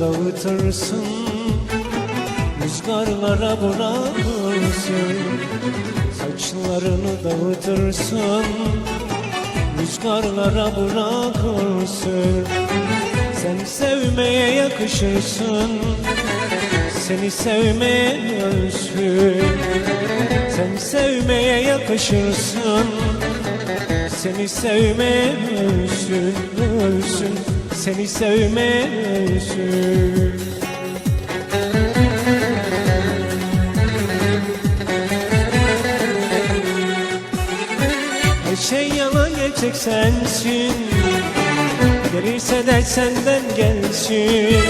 dağıtırsın Rüzgarlara bırakırsın Saçlarını dağıtırsın Rüzgarlara bırakırsın Sen sevmeye yakışırsın Seni sevmeye ölsün Sen sevmeye yakışırsın Seni sevmeye ölsün, ölsün Seni sevmeye ölsün Her şey yalan gerçek sensin. Gelirse dert senden gelsin.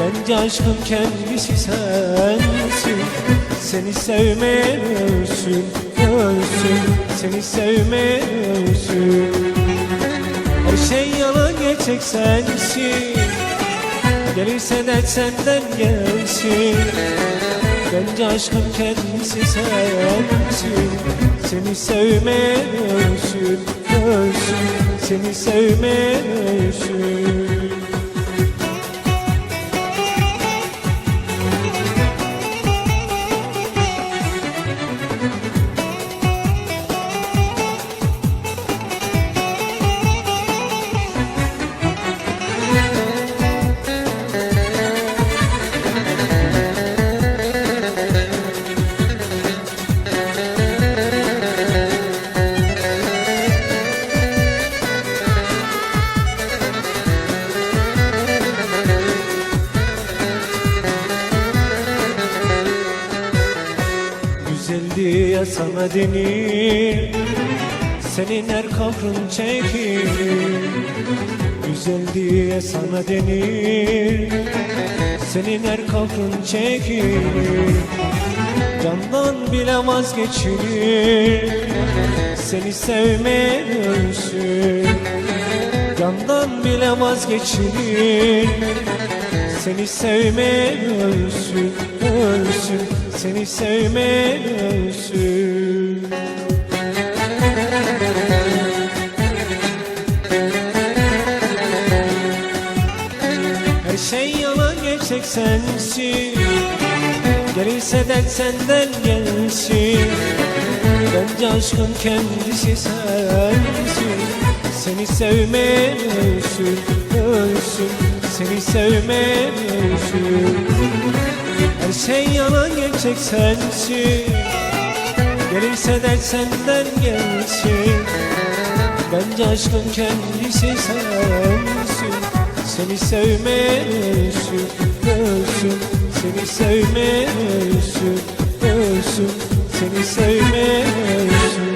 Bence aşkın kendisi sensin. Seni sevmeye ölsün, ölsün Seni sevmeye ölsün Her şey yalan gerçek sensin. Gelirse dert senden gelsin. Bence aşkın kendisi sensin. Seni sevmeye ölsün, ölsün Seni sevmeye ölsün Sana denir Senin her kahrın çekilir Güzel diye sana denir Senin her kahrın çekilir Candan bile vazgeçilir. Seni sevmeye ölsün Candan bile vazgeçilir. Seni sevmeye ölsün, ölsün Seni sevmeye ölsün Her şey yalan gerçek sensin. Gelirse dert senden gelsin. Bence aşkın kendisi sensin. Seni sevmeye ölsün, Seni sevmeye ölsün Her şey yalan gerçek sensin. Gelirse dert senden gelsin. Bence aşkın kendisi sensin. Seni sevmeye ölsün, ölsün Seni sevmeye ölsün, ölsün Seni sevmeye ölsün